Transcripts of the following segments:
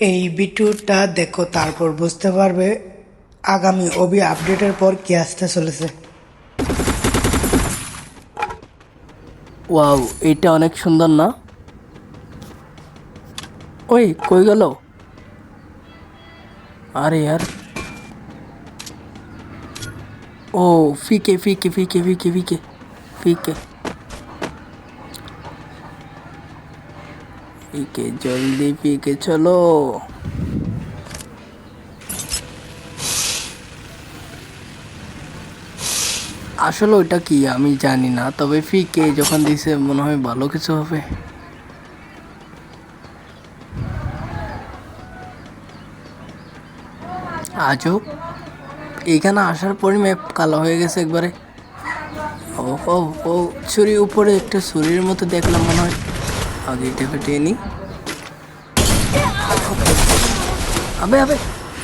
এই ভিডিওটা দেখো, তারপর বুঝতে পারবে আগামী অবি আপডেটের পর কি আসতে চলেছে। ওয়াও, এটা অনেক সুন্দর না? ওই, কই গেল? আরে यार ও, ফিকে ফিকে ফিকে ফিকে ফিকে ফিকে। ফিকে জলদি ফিকে চলো। আসলে ওইটা কি, আমি জানি না, তবে ফিকে যখন দিছে, মনে হয় ভালো কিছু হবে। আজও এখানে আসার পরই ম্যাপ কালো হয়ে গেছে একবারে। ও ও ও, ছুরি উপরে একটা ছুরির মতো দেখলাম মনে হয়। আগে এটা ফেটিয়ে নি। আবে আবে।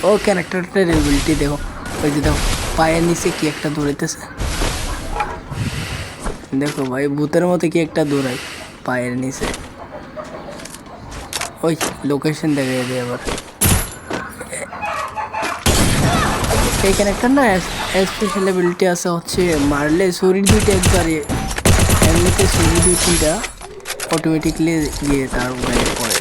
ও ক্যারেক্টারটার এবিলিটি দেখো। ওই যে দেখো, পায়ের নিচে কি একটা দৌড়াইতেছে। দেখো ভাই, ভূতের মতো কি একটা দৌড়াই পায়ের নিচে। ওই লোকেশন দেখাই দেয় আবার। এই ক্যারেক্টার না স্পেশাল এবিলিটি আছে হচ্ছে মারলে শরীর দুইটা একবারে, এমনিতে শরীর দুই তিনটা অটোমেটিকলি গিয়ে তার মোবাইলে পড়ে